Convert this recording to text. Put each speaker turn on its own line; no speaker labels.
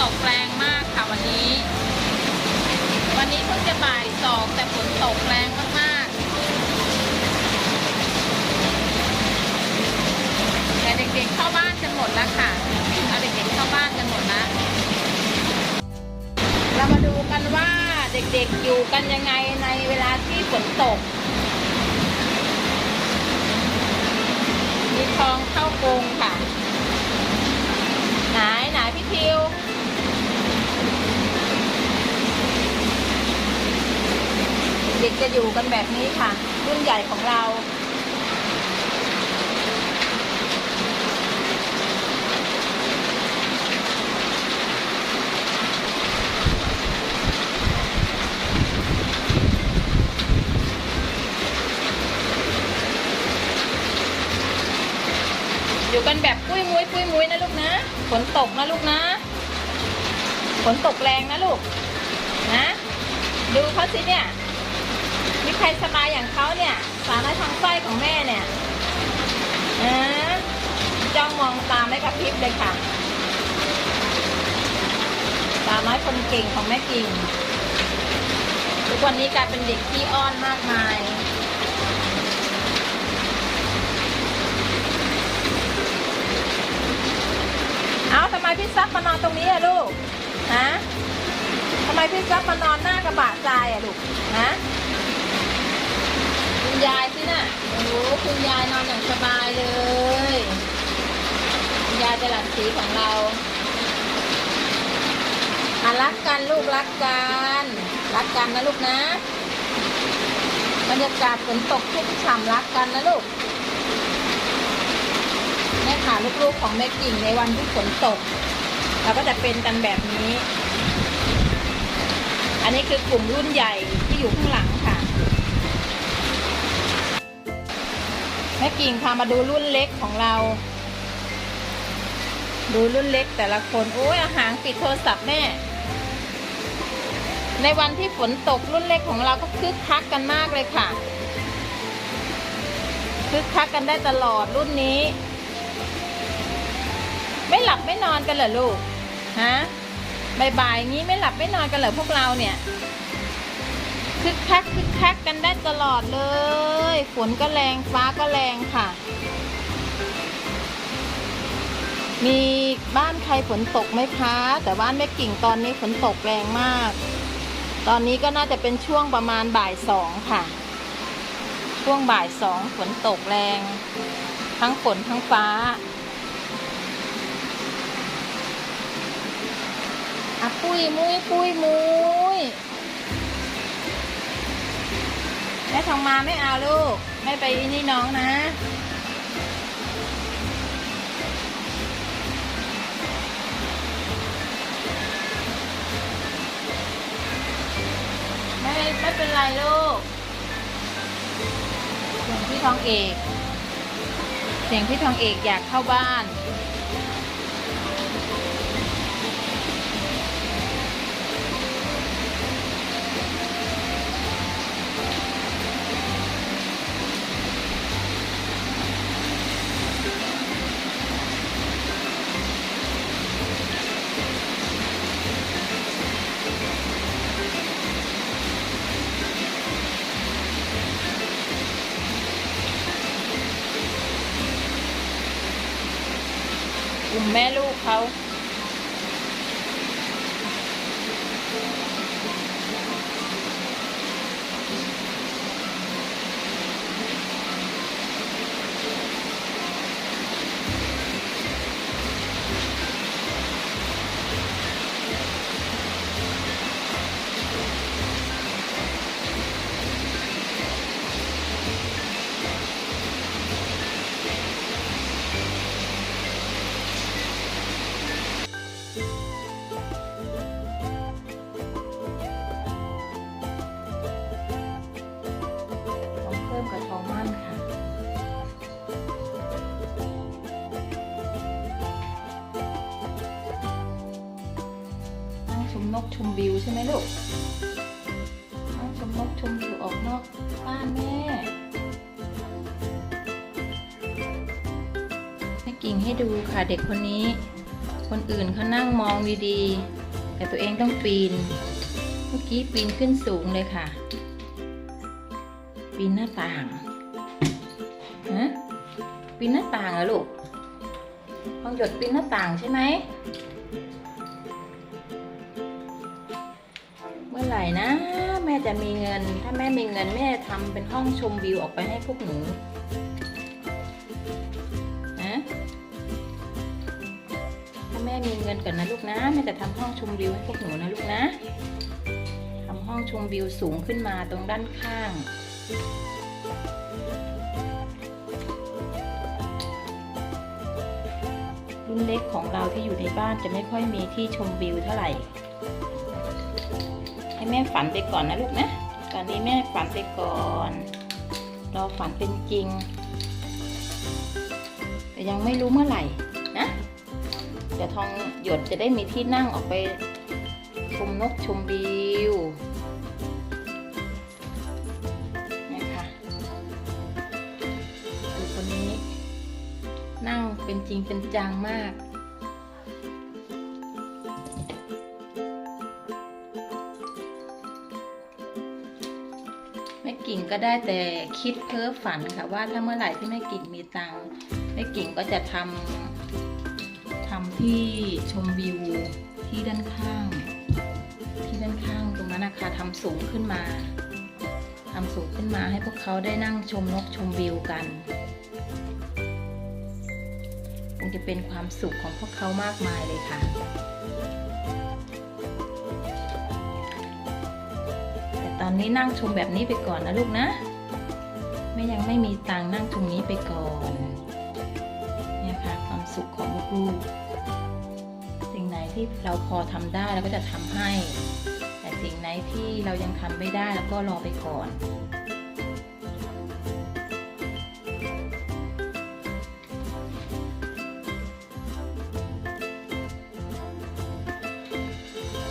ตกแรงมากค่ะวันนี้ วันนี้เพิ่งจะบ่ายสองแต่ฝนตกแรงมากๆ แต่เด็กๆเข้าบ้านกันหมดแล้วค่ะเอาเด็กๆเข้าบ้านกันหมดแล้วเรามาดูกันว่าเด็กๆอยู่กันยังไงในเวลาที่ฝนตก มีคลองเข้ากรงค่ะ ไหนไหนพี่ทิว เด็กจะอยู่กันแบบนี้ค่ะ รุ่นใหญ่ของเรา อยู่กันแบบปุ้ยมุ้ยปุ้ยมุ้ยนะลูกนะฝนตกนะลูกนะฝนตกแรงนะลูกนะ ดูเขาสิเนี่ย มีใครสบายอย่างเขาเนี่ย สารทางไส้ของแม่เนี่ยนะจ้องมองตาไม่กระพริบเลยค่ะตาน้อยคนเก่งของแม่กิ่งทุกวันนี้กลายเป็นเด็กที่อ้อนมากมายเอาทำไมพี่ซับมานอนตรงนี้อะลูก ฮะทำไมพี่ซับมานอนหน้ากระบะทรายอะลูก ฮะ ยายสินะ่ะโอ้โหคุณยายนอนอย่างสบายเลย คุณยายจะหลัดสีของเราอะรักกันลูกรักกันรักกันนะลูกนะบรรยากาศฝนตกชุ่มฉ่ำรักกันนะลูกแม่ค่ะลูกๆของแม่กิ่งในวันที่ฝนตก เราก็จะเป็นกันแบบนี้ อันนี้คือกลุ่มรุ่นใหญ่ที่อยู่ข้างหลัง แม่กิ่งพามาดูรุ่นเล็กของเรา ดูรุ่นเล็กแต่ละคนโอ้ยอาหารปิดโทรศัพท์แม่ ในวันที่ฝนตกรุ่นเล็กของเราก็คึกคักกันมากเลยค่ะคึกคักกันได้ตลอดรุ่นนี้ ไม่หลับไม่นอนกันเหรอลูกฮะบ่ายๆงี้ไม่หลับไม่นอนกันเหรอพวกเราเนี่ย คึกคักคึกคักกันได้ตลอดเลย ฝนก็แรงฟ้าก็แรงค่ะ มีบ้านใครฝนตกไหมคะ แต่บ้านแม่กิ่งตอนนี้ฝนตกแรงมาก ตอนนี้ก็น่าจะเป็นช่วงประมาณบ่ายสองค่ะ ช่วงบ่ายสองฝนตกแรง ทั้งฝนทั้งฟ้าอะปุ้ยมุ้ยปุ้ยมุ้ย แม่ทองมาไม่เอาลูก ไม่ไปนี่น้องนะ ไม่ไม่เป็นไรลูก เสียงพี่ทองเอก เสียงพี่ทองเอกอยากเข้าบ้าน ลุ่มแม่ลูกเขา กชมวิวใช่ไหมลูกนั่งชมนกชมวิวออกนอกบ้านแม่ให้กิ่งให้ดูค่ะเด็กคนนี้ คนอื่นเขานั่งมองดีๆ แต่ตัวเองต้องปีน เมื่อกี้ปีนขึ้นสูงเลยค่ะ ปีนหน้าต่างฮะปีนหน้าต่างเหรอลูกลองหยดปีนหน้าต่างใช่ไหม ร่นะ แม่จะมีเงิน ถ้าแม่มีเงินแม่ทำเป็นห้องชมวิวออกไปให้พวกหนูนะถ้าแม่มีเงินก่อนนะลูกนะ แม่จะทำห้องชมวิวให้พวกหนูนะลูกนะทำห้องชมวิวสูงขึ้นมาตรงด้านข้างรุ่นเล็กของเราที่อยู่ในบ้านจะไม่ค่อยมีที่ชมวิวเท่าไหร่ แม่ฝันไปก่อนนะลูกนะ ตอนนี้แม่ฝันไปก่อนรอฝันเป็นจริง แต่ยังไม่รู้เมื่อไหร่นะเดี๋ยวทองหยดจะได้มีที่นั่งออกไปชมนกชมวิวเนี่ยค่ะดูคนนี้นั่งเป็นจริงเป็นจังมาก กิ่งก็ได้แต่คิดเพ้อฝันค่ะว่าถ้าเมื่อไหร่ที่แม่กิ่งมีตังค์แม่กิ่งก็จะทำทำที่ชมวิวที่ด้านข้าง ที่ด้านข้างตรงนั้นนะคะทำสูงขึ้นมาทำสูงขึ้นมาให้พวกเขาได้นั่งชมนกชมวิวกันคงจะเป็นความสุขของพวกเขามากมายเลยค่ะ อนนี้นั่งชมแบบนี้ไปก่อนนะลูกนะแม่ยังไม่มีตังนั่งชมนี้ไปก่อนเนี่ยค่ะความสุขของลูกๆสิ่งไหนที่เราพอทำได้เราก็จะทำให้ แต่สิ่งไหนที่เรายังทำไม่ได้เราก็รอไปก่อน